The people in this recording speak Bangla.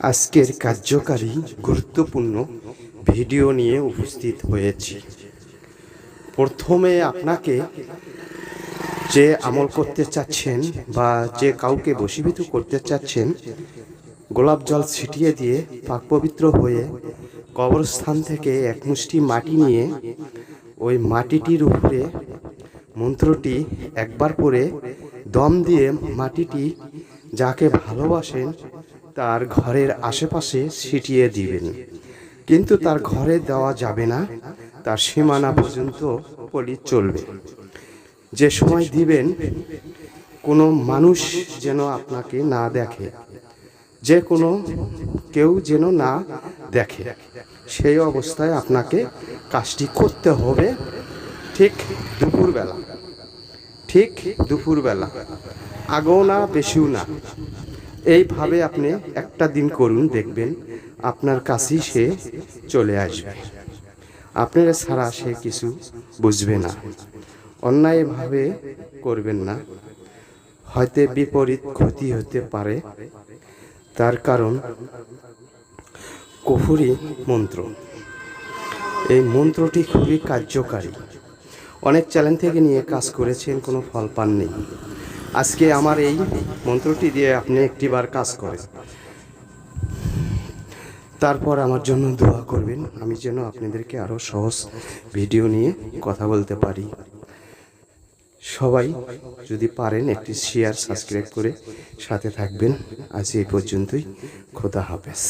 আজকের কার্যকারী গুরুত্বপূর্ণ ভিডিও নিয়ে উপস্থিত হয়েছি। প্রথমে আপনাকে যে আমল করতে চাচ্ছেন বা যে কাউকে বশীভূত করতে চাচ্ছেন, গোলাপ জল ছিটিয়ে দিয়ে পাক পবিত্র হয়ে কবরস্থান থেকে এক মুষ্টি মাটি নিয়ে ওই মাটিটির উপরে মন্ত্রটি একবার পরে দম দিয়ে মাটিটি যাকে ভালোবাসেন তার ঘরের আশেপাশে ছিটিয়ে দিবেন। কিন্তু তার ঘরে দেওয়া যাবে না, তার সীমানা পর্যন্ত পলি চলবে। যে সময় দিবেন, কোনো মানুষ যেন আপনাকে না দেখে, যে কোনো কেউ যেন না দেখে, সেই অবস্থায় আপনাকে কাজটি করতে হবে ঠিক দুপুরবেলা। ঠিক দুপুরবেলা। আগেও না, বেশিও না। এইভাবে আপনি একটা দিন করুন, দেখবেন আপনার কাছেই সে চলে আসবে। আপনার ছাড়া সে কিছু বুঝবে না। অন্যায়ভাবে করবেন না। হয়তো বিপরীত ক্ষতি হতে পারে। তার কারণ কুফুরি মন্ত্র। এই মন্ত্রটি খুবই কার্যকারী। অনেক চ্যালেঞ্জ থেকে নিয়ে কাজ করেছেন, কোনো ফল পাননি। আজকে আমার এই মন্ত্রটি দিয়ে আপনি একটিবার কাজ করেন। তারপর আমার জন্য দোয়া করবেন। আমি যেন আপনাদেরকে আরও সহজ ভিডিও নিয়ে কথা বলতে পারি। সবাই যদি পারেন একটি শেয়ার সাবস্ক্রাইব করে সাথে থাকবেন। আজ এই পর্যন্তই। খোদা হাফেজ।